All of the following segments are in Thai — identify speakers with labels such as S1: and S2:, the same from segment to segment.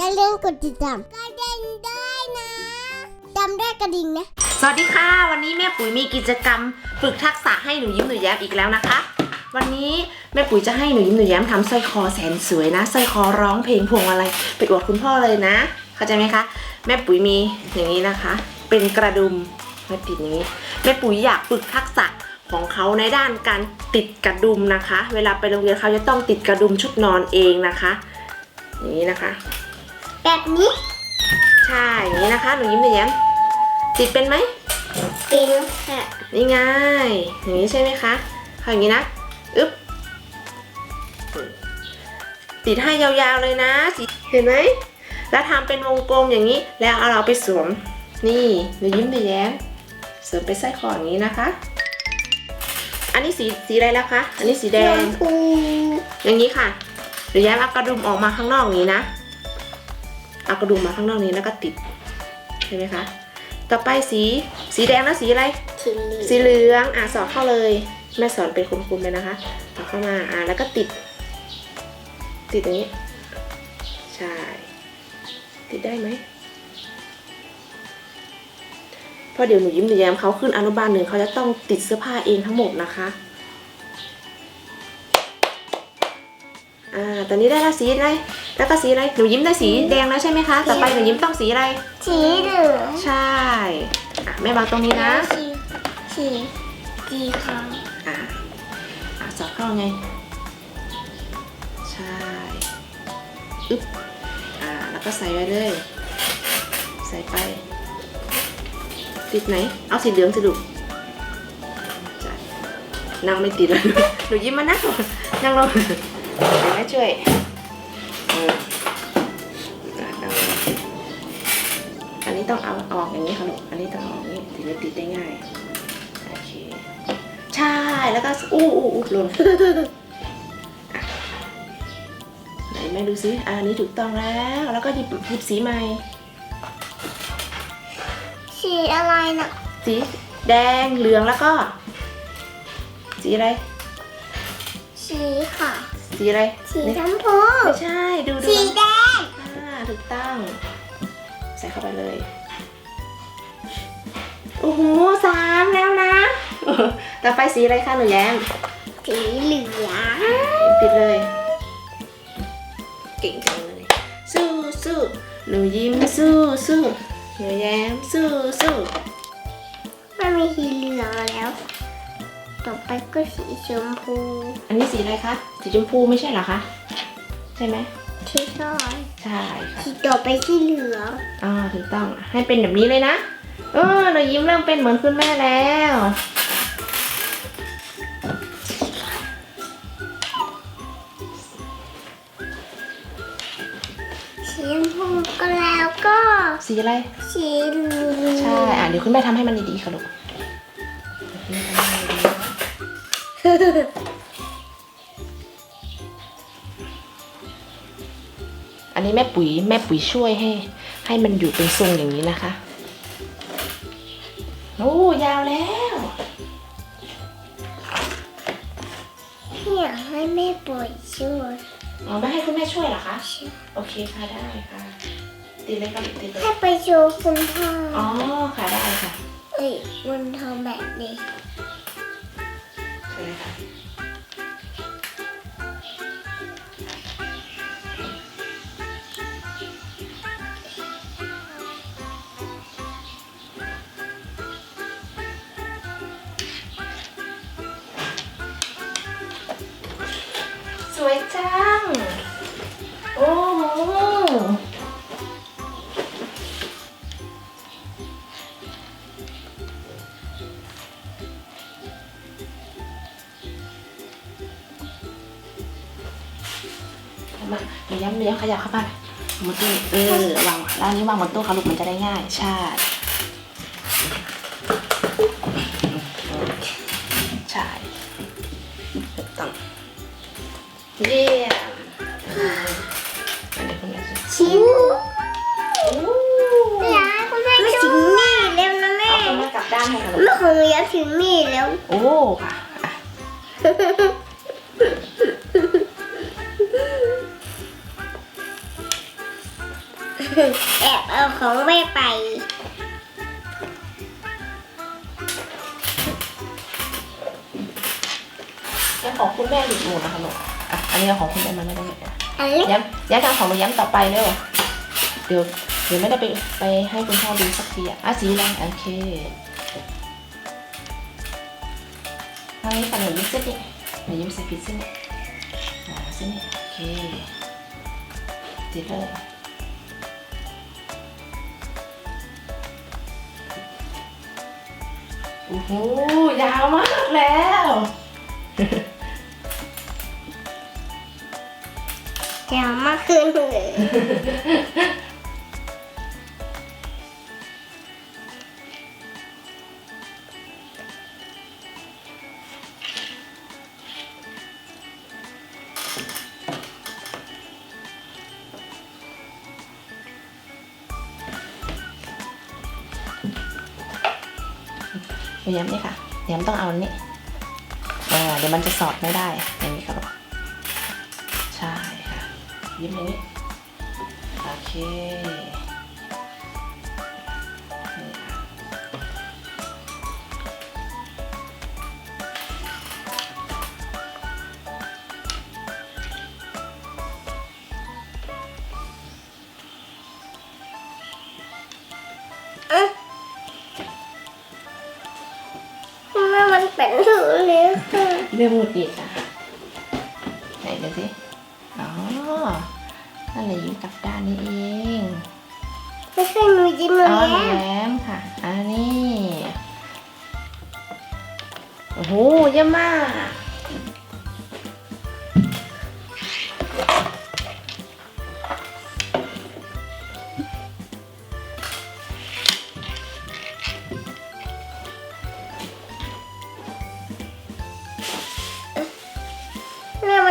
S1: อย่าลืมกดติดตามกระดิ่งด้วยนะจำได้กระดิ่งนะ
S2: สวัสดีค่ะ วันนี้แม่ปุ๋ยมีกิจกรรมฝึกทักษะให้หนูยิ้มหนูแย้มอีกแล้วนะคะ วันนี้แม่ปุ๋ยจะให้หนูยิ้มหนูแย้มทำสร้อยคอแสนสวยนะสร้อยคอร้องเพลงพวงอะไรไปอวดคุณพ่อเลยนะ เข้าใจไหมคะ แม่ปุ๋ยมีอย่างนี้นะคะ เป็นกระดุมมาติดอย่างนี้ แม่ปุ๋ยอยากฝึกทักษะของเขาในด้านการติดกระดุมนะคะ เวลาไปโรงเรียนเขาจะต้องติดกระดุมชุดนอนเองนะคะ อย่างนี้นะคะ
S1: แบบนี้
S2: ใช่อย่างนี้นะคะหนูยิ้มหนูแย้มติดเป็นไหม
S1: เป็นค่ะ
S2: นี่ไงอย่างนี้ใช่ไหมคะเอาอย่างนี้นะอึ๊บติดให้ยาวๆเลยนะสิเห็นไหมแล้วทำเป็นวงกลมอย่างนี้ แล้วเอาเราไปสวมนี่หนูยิ้มหนูแย้มสวมไปใส่คออย่างนี้นะคะ อันนี้สีสีอะไรแล้วคะ อันนี้สีแด
S1: ช
S2: ง
S1: มพู
S2: อย่างนี้ค่ะหนูแย้มเอากระดุมออกมาข้างนอกอย่างนี้นะ เอากระดุมมาข้างนอกนี้แล้วก็ติดเห็นไหมคะ ต่อไปสีสีแดงแล้วสีอะไร
S1: สีเหลื
S2: สี
S1: อง
S2: เหลืองอะสอดเข้าเลย แม่สอนเป็นคุมๆเลยนะคะสอดเข้ามาอะแล้วก็ติด ติดอย่างนี้ใช่ติดได้ไหมเพราะเดี๋ยวหนูยิ้มหนูแย้มเขาขึ้นอนุบาลหนึ่งเขาจะต้องติดเสื้อผ้าเองทั้งหมดนะคะ ตอนนี้ได้ละสีอะไร แล้วก็สีอะไร หนูยิ้มได้สีแดงแล้วใช่ไหมคะ ต่อไปหนูยิ้มต้องสีอะไร
S1: สีเหลือง
S2: ใช่อะแม่วางตรงนี้นะ
S1: แล้วสีสีสีขาว
S2: อะอะสอดเข้าไง ใช่อึ๊บอ่าแล้วก็ใส่ไว้เลย ใส่ไป ติดไหน เอาสีเหลืองสิลูกจ้ะนั่งไม่ติดเลยหนูยิ้มมานั่งนั่งลง เดี๋ยวแม่ช่วยเอออะนั่งลงอันนี้ต้องเอาออกอย่างนี้ค่ะลูกอันนี้ต้องเอาออกอย่างนี้ถึงจะติดได้ง่ายโอเคใช่แล้วก็อู้อู้อู้หล่นอะไหนแม่ดูซิอะอันนี้ถูกต้องแล้ว แล้วก็หยิบหยิบสีใหม่
S1: สีอะไรน่ะ
S2: สีแดงเหลืองแล้วก็ สีอะไร
S1: สีขาว
S2: สีอะไร
S1: สี
S2: นี่
S1: ชมพู
S2: ไม่ใช่ ดูดู
S1: สีแดง
S2: อ่าถูกต้อง ใส่เข้าไปเลย โอ้โหสามแล้วนะ ต่อไปสีอะไรคะหนูแย้ม
S1: สีเหลือง
S2: ปิดเลย เก่งจังเลยสู้สู้หนูยิ้มสู้สู้หนูแย้ม
S1: ไปก็สีชมพู
S2: อันนี้สีอะไรคะ สีชมพูไม่ใช่เหรอคะ ใช่ไหม
S1: ที่ชอบ
S2: ใช่ค่ะ
S1: สีต่อไปสีเหลือง
S2: อ่าถูกต้องให้เป็นแบบนี้เลยนะ เออหนูยิ้มเริ่มเป็นเหมือนคุณแม่แล้ว
S1: สีชมพูก็แล้วก็
S2: สีอะไร
S1: สีเหลือง
S2: ใช่ อะเดี๋ยวคุณแม่ทำให้มันดีๆค่ะลูก อันนี้แม่ปุ๋ยแม่ปุ๋ยช่วยให้ ให้มันอยู่เป็นทรงอย่างนี้นะคะ โอ้ยาวแล้ว
S1: อยากให้แม่ป่วยช่วย
S2: อ๋อไม่ให้คุณแม่ช่วยเหรอคะ โอเคค่ะได้ค่ะติดเลยค่ะติดเลย
S1: ให้ไปโชว์คุณพ่ออ
S2: อ๋อค่ะได้ค่ะ
S1: เอ้ยมันทำแบบนี้
S2: เชิญเลยค่ะสวยจัง โอ้ มาเดี๋ยวย้ำเดี๋ยวย้ำขยับเข้ามาหมดตู้เออวางแล้วอันนี้วางบนตู้ค่ะลูกมันจะได้ง่าย ใช่ใช่ถูกต้องเยี่ยมอ่าอันนี้คุณแม่จะ
S1: ชิ้น
S2: โอ้
S1: อยากให้คุณแม่ถึงนี่แล้วนะแม่
S2: เอาคุณแม่กลับด้านให้ค่ะลูก
S1: แม่ของหนูอยากถึงนี่แล้ว
S2: โอ้ค่ะ
S1: เอาของแม่ไป
S2: แล้วของคุณแม่หลุดหมดนะคะลูกอะอันนี้เอาของคุณแม่มาไม่ได้อะ
S1: อันเล็ก
S2: ย้ำย้ำทำของมาย้ำต่อไปเร็วเดี๋ยวเดี๋ยวไม่ได้ไปไปให้คุณพ่อดูสักทีอะอะสีอะไรโอเคทางนี้ปันหนูยิ้มเส้นนี่หนูยิ้มใส่ผิดเส้นนี่อ่าเส้นนี่โอเคติดเลย โอ้โหยาวมากแล้ว
S1: ยาวมากขึ้นเลย
S2: พยายามนี่ค่ะพยายมต้องเอาอันนี้อ่าเดี๋ยวมันจะสอดไม่ได้อย่างนี้ครับลูกใช่ค่ะยิ้มอย่างนี้โอเค
S1: เป็นหูเลยค่ะ
S2: เรื่องหงุดหงิดอะไหนดูสิอ๋อนั่นเลยยิ้มกลับด้านนี้เอง
S1: ไม่ใช่หนูยิ้ม
S2: อ๋อ
S1: แล้
S2: หนู
S1: ว
S2: แย้มค่ะอันนี้โอ้โหเยี่ยมมาก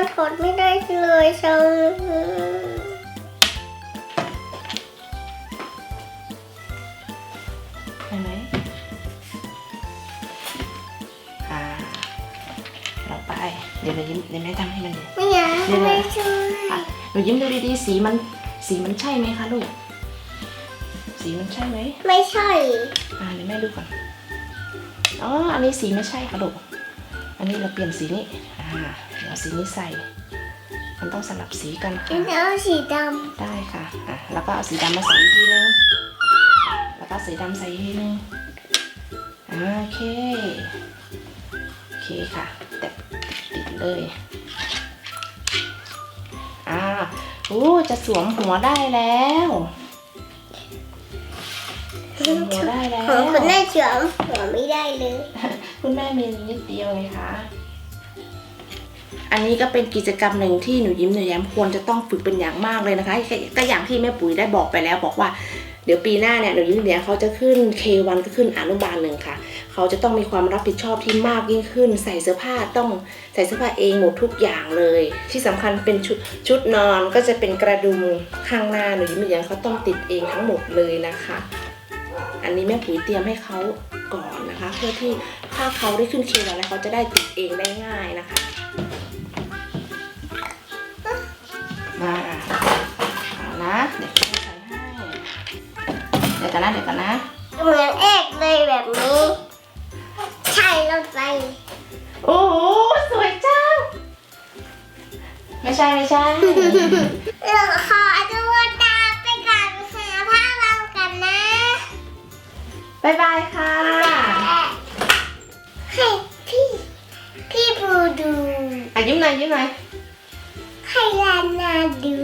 S1: มันถอดไม่ได้เลยเชัง
S2: ได้ไหมอ่าเราไป เดี๋ยวเรายิ้มเดี๋ยวแม่ทำให้มันดู
S1: ไม่อยากไม่ช่วย
S2: อะหนูยิ้มดูดีๆ สีมัน สีมันใช่ไหมคะลูก สีมันใช่ไหม
S1: ไม่ใช่
S2: อ่าเดี๋ยวแม่ดูก่อน อ๋อ อันนี้สีไม่ใช่ค่ะลูก อันนี้เราเปลี่ยนสีนี้อ่า สีนี้ใส่ มันต้องสลับสีกัน
S1: ฉัน
S2: ค่ะ
S1: เอาสีด
S2: ได้ค่ะอะ แล้วก็เอาสีดำมาใส่อีกทีนึงแล้วก็สีดำใส่อีกทีนึงอ่าโอเคโอเคค่ะแต่ติดเลยอ่าโอ้จะสวมหัวได้แล้วำสวมหัวได้แล้
S1: ของ
S2: ว
S1: คุณแม่เฉือมหัวไม่ได้เลย
S2: คุณแม่มีนิดเดียวไงคะ อันนี้ก็เป็นกิจกรรมหนึ่งที่หนูยิ้มหนูแย้มควรจะต้องฝึกเป็นอย่างมากเลยนะคะก็อย่างที่แม่ปุ๋ยได้บอกไปแล้วบอกว่าเดี๋ยวปีหน้าเนี่ยหนูยิ้มหนูแย้มเขาจะขึ้น K1 ก็ขึ้นอนุบาลหนึ่งค่ะ เขาจะต้องมีความรับผิดชอบที่มากยิ่งขึ้น ใส่เสื้อผ้าต้องใส่เสื้อผ้าเองหมดทุกอย่างเลย ที่สำคัญเป็นชุดชุดนอนก็จะเป็นกระดุมข้างหน้าหนูยิ้มหนูแย้มเขาต้องติดเองทั้งหมดเลยนะคะ อันนี้แม่ปุ๋ยเตรียมให้เขาก่อนนะคะ เพื่อที่ถ้าเขาได้ขึ้นเคแล้วแล้วเขาจะได้ติดเองได้ง่ายนะคะ เดี๋ยวกันนะเดี๋ยวกันนะ
S1: เหมือนเอกเลยแบบนี้ ใช่เราใจ
S2: โอ้โหสวยจัง ไม่ใช่ไม่ใช่
S1: เราขอตัวตามไปกันหาผ้าเรากันนะ
S2: บ๊ายบายค่ะ
S1: ให้พี่ พี่บูดู
S2: อะยิ้มหน่อยยิ้มหน่อย
S1: ให้ลานาดู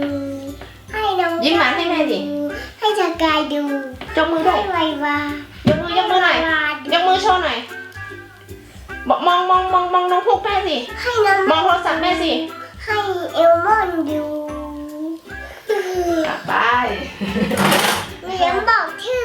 S1: ให้น้อง
S2: ยิ้มหวานให้แม่ดิ
S1: ดูให้จักราย ดู
S2: ยกมือด้
S1: ให้
S2: วย
S1: ไววาย
S2: กมือยกมือหน่อย
S1: วาดู
S2: ยกมือโชว์หน่อยบอกมองมองมองมองน้องพุกแม่สิ
S1: ให้น้อง
S2: มองโทรศัพท์แม่สิ
S1: ให้เอลมอนดู
S2: กลับไป
S1: เลี้ยงบอกชื่อ